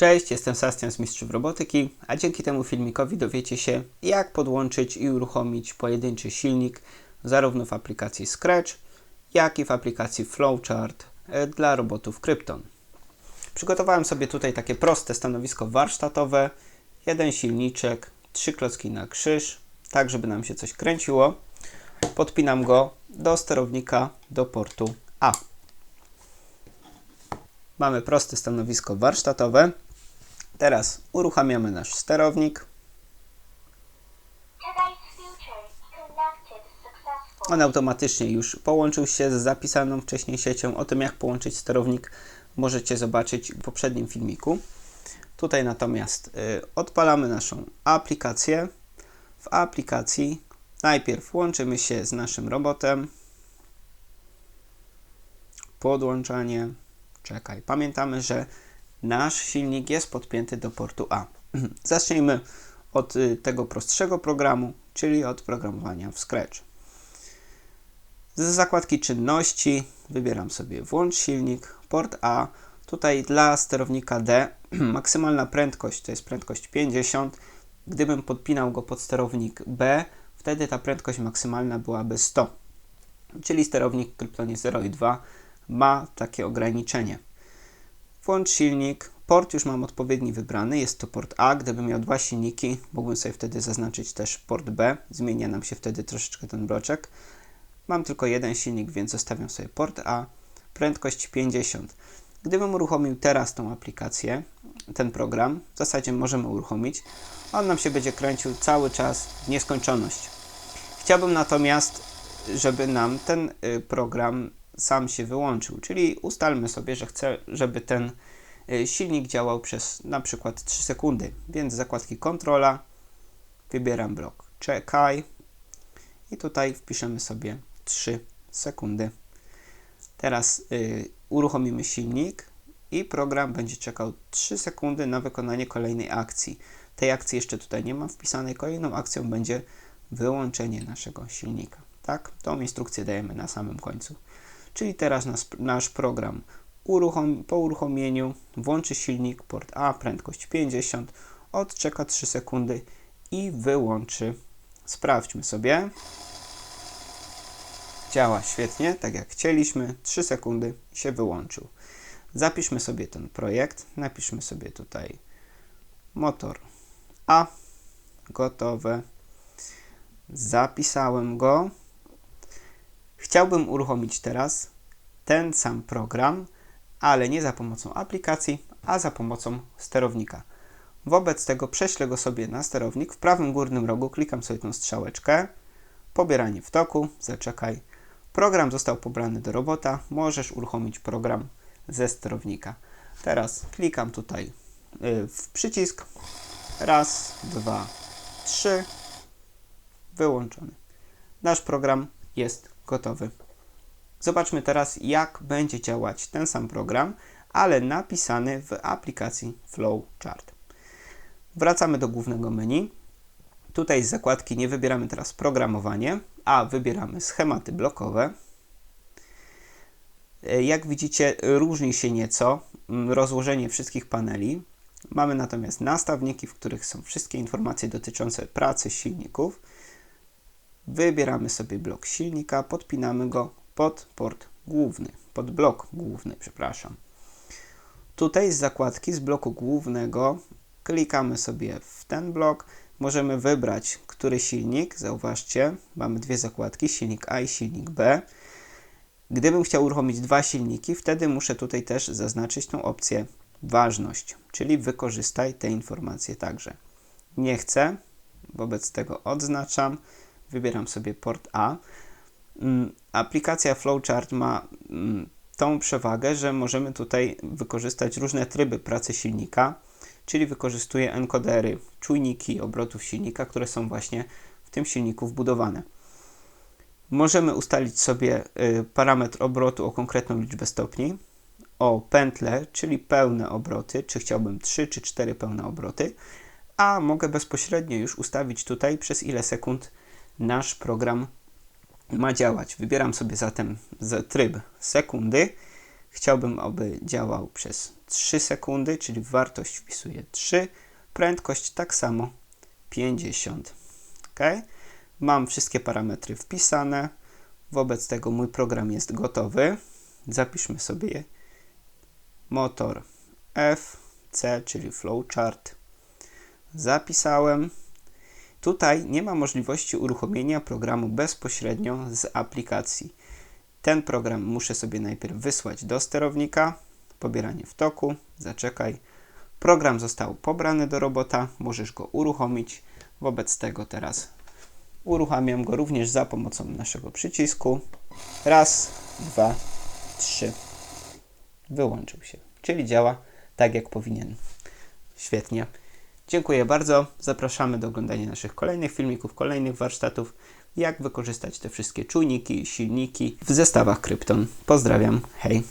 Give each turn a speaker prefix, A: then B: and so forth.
A: Cześć, jestem Sebastian z Mistrzów Robotyki, a dzięki temu filmikowi dowiecie się, jak podłączyć i uruchomić pojedynczy silnik zarówno w aplikacji Scratch, jak i w aplikacji Flowchart e, dla robotów Krypton. Przygotowałem sobie tutaj takie proste stanowisko warsztatowe, jeden silniczek, trzy klocki na krzyż, tak żeby nam się coś kręciło. Podpinam go do sterownika do portu A. Mamy proste stanowisko warsztatowe. Teraz uruchamiamy nasz sterownik. On automatycznie już połączył się z zapisaną wcześniej siecią. O tym, jak połączyć sterownik, możecie zobaczyć w poprzednim filmiku. Tutaj natomiast y, odpalamy naszą aplikację. W aplikacji najpierw łączymy się z naszym robotem. Podłączanie. Czekaj. Pamiętamy, że nasz silnik jest podpięty do portu A. Zacznijmy od y, tego prostszego programu, czyli od programowania w Scratch. Z zakładki czynności wybieram sobie włącz silnik, port A. Tutaj dla sterownika D maksymalna prędkość to jest prędkość 50. Gdybym podpinał go pod sterownik B, wtedy ta prędkość maksymalna byłaby 100. Czyli sterownik Kryptonie 0 i 2 ma takie ograniczenie. Włącz silnik. Port już mam odpowiedni wybrany. Jest to port A. Gdybym miał dwa silniki, mógłbym sobie wtedy zaznaczyć też port B. Zmienia nam się wtedy troszeczkę ten bloczek. Mam tylko jeden silnik, więc zostawiam sobie port A. Prędkość 50. Gdybym uruchomił teraz tą aplikację, ten program, w zasadzie możemy uruchomić, on nam się będzie kręcił cały czas w nieskończoność. Chciałbym natomiast, żeby nam ten y, program sam się wyłączył, czyli ustalmy sobie, że chcę, żeby ten y, silnik działał przez na przykład 3 sekundy, więc zakładki kontrola wybieram blok czekaj i tutaj wpiszemy sobie 3 sekundy. Teraz y, uruchomimy silnik i program będzie czekał 3 sekundy na wykonanie kolejnej akcji. Tej akcji jeszcze tutaj nie mam wpisanej. Kolejną akcją będzie wyłączenie naszego silnika. Tak? Tą instrukcję dajemy na samym końcu. Czyli teraz nas, nasz program uruchom, po uruchomieniu włączy silnik, port A, prędkość 50, odczeka 3 sekundy i wyłączy. Sprawdźmy sobie. Działa świetnie, tak jak chcieliśmy. 3 sekundy się wyłączył. Zapiszmy sobie ten projekt. Napiszmy sobie tutaj motor A. Gotowe. Zapisałem go. Chciałbym uruchomić teraz ten sam program, ale nie za pomocą aplikacji, a za pomocą sterownika. Wobec tego prześlę go sobie na sterownik. W prawym górnym rogu klikam sobie tą strzałeczkę. Pobieranie w toku. Zaczekaj. Program został pobrany do robota. Możesz uruchomić program ze sterownika. Teraz klikam tutaj y, w przycisk. Raz, dwa, trzy. Wyłączony. Nasz program jest gotowy. Zobaczmy teraz, jak będzie działać ten sam program, ale napisany w aplikacji Flowchart. Wracamy do głównego menu. Tutaj z zakładki nie wybieramy teraz programowanie, a wybieramy schematy blokowe. Jak widzicie, różni się nieco rozłożenie wszystkich paneli. Mamy natomiast nastawniki, w których są wszystkie informacje dotyczące pracy silników. Wybieramy sobie blok silnika, podpinamy go pod port główny, pod blok główny, przepraszam. Tutaj z zakładki, z bloku głównego klikamy sobie w ten blok. Możemy wybrać, który silnik. Zauważcie, mamy dwie zakładki, silnik A i silnik B. Gdybym chciał uruchomić dwa silniki, wtedy muszę tutaj też zaznaczyć tą opcję ważność, czyli wykorzystaj te informacje także. Nie chcę, wobec tego odznaczam, wybieram sobie port A. Mm, Aplikacja Flowchart ma mm, tą przewagę, że możemy tutaj wykorzystać różne tryby pracy silnika, czyli wykorzystuje encodery, czujniki obrotów silnika, które są właśnie w tym silniku wbudowane. Możemy ustalić sobie y, parametr obrotu o konkretną liczbę stopni, o pętle, czyli pełne obroty, czy chciałbym 3 czy 4 pełne obroty, a mogę bezpośrednio już ustawić tutaj przez ile sekund nasz program ma działać. Wybieram sobie zatem tryb sekundy. Chciałbym, aby działał przez 3 sekundy, czyli wartość wpisuję 3, prędkość tak samo 50. Ok? Mam wszystkie parametry wpisane. Wobec tego mój program jest gotowy. Zapiszmy sobie je. Motor F, C, czyli flowchart. Zapisałem. Tutaj nie ma możliwości uruchomienia programu bezpośrednio z aplikacji. Ten program muszę sobie najpierw wysłać do sterownika. Pobieranie w toku. Zaczekaj. Program został pobrany do robota. Możesz go uruchomić. Wobec tego teraz uruchamiam go również za pomocą naszego przycisku. Raz, dwa, trzy. Wyłączył się, czyli działa tak jak powinien. Świetnie. Dziękuję bardzo. Zapraszamy do oglądania naszych kolejnych filmików, kolejnych warsztatów, jak wykorzystać te wszystkie czujniki, silniki w zestawach Krypton. Pozdrawiam. Hej.